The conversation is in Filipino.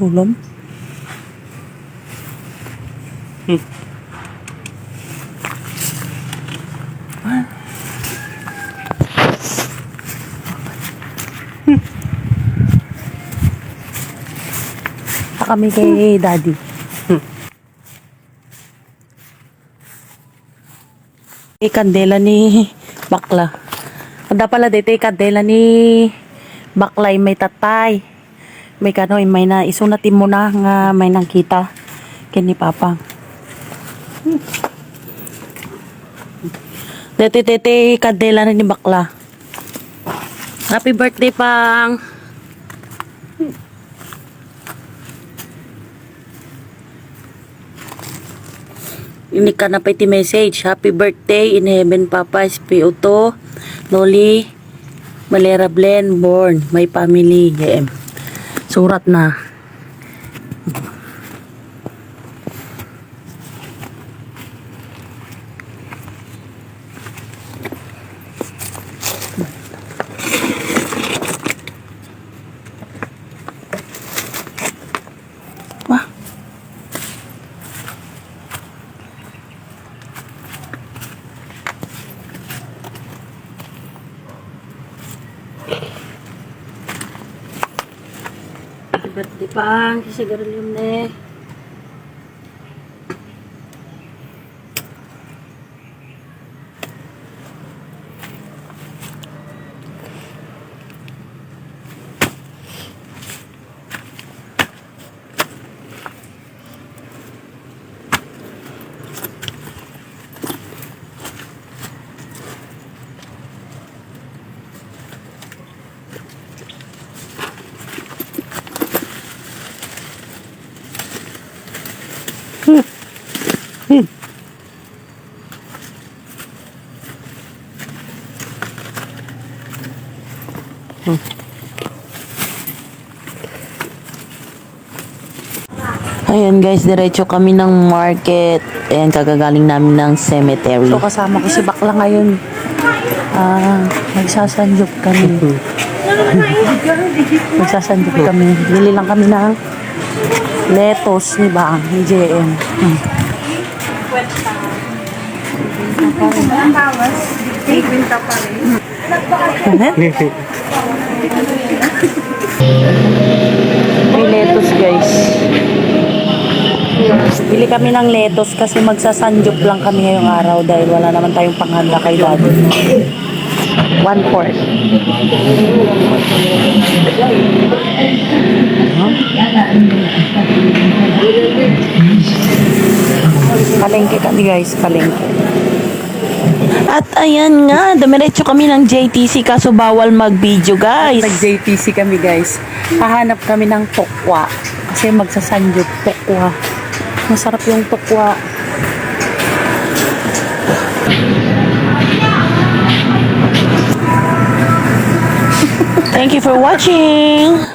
Lulom. Pa kami kay daddy. Eh, kandela ni bakla. Kada pala dito, eh, kandela ni baklay may tatay. May kano, eh, may na isunatin mo na nga may nangkita kini papa. Dete tete kandela na ni bakla. Happy birthday pang. Ini ka na pa iti message. Happy birthday in heaven, Papa. SPO2. Noli. Malera Blend. Born. My family. JM. Surat na. Birthday pang. Kisigaral yung ne. Ayan guys, diretso kami ng market. Ayan, kagagaling namin ng cemetery. So kasama ko si Bakla ngayon. Ah, magsasanjok kami. magsasanjok kami. Bili lang kami ng lettuce ni Bang, ni JM. Hmm. Ang bawas, bigwinta pa rin. May lettuce guys. Bili kami ng lettuce kasi magsasanjok lang kami ngayong araw dahil wala naman tayong panghanda kay daddy. One fourth. Palengke kami guys, palengke. At ayan nga, dumiretso kami ng JTC kaso bawal mag-video guys. Nag-JTC kami guys. Hahanap kami ng tokwa. Kasi magsasanjog tokwa. Masarap yung tokwa. Thank you for watching.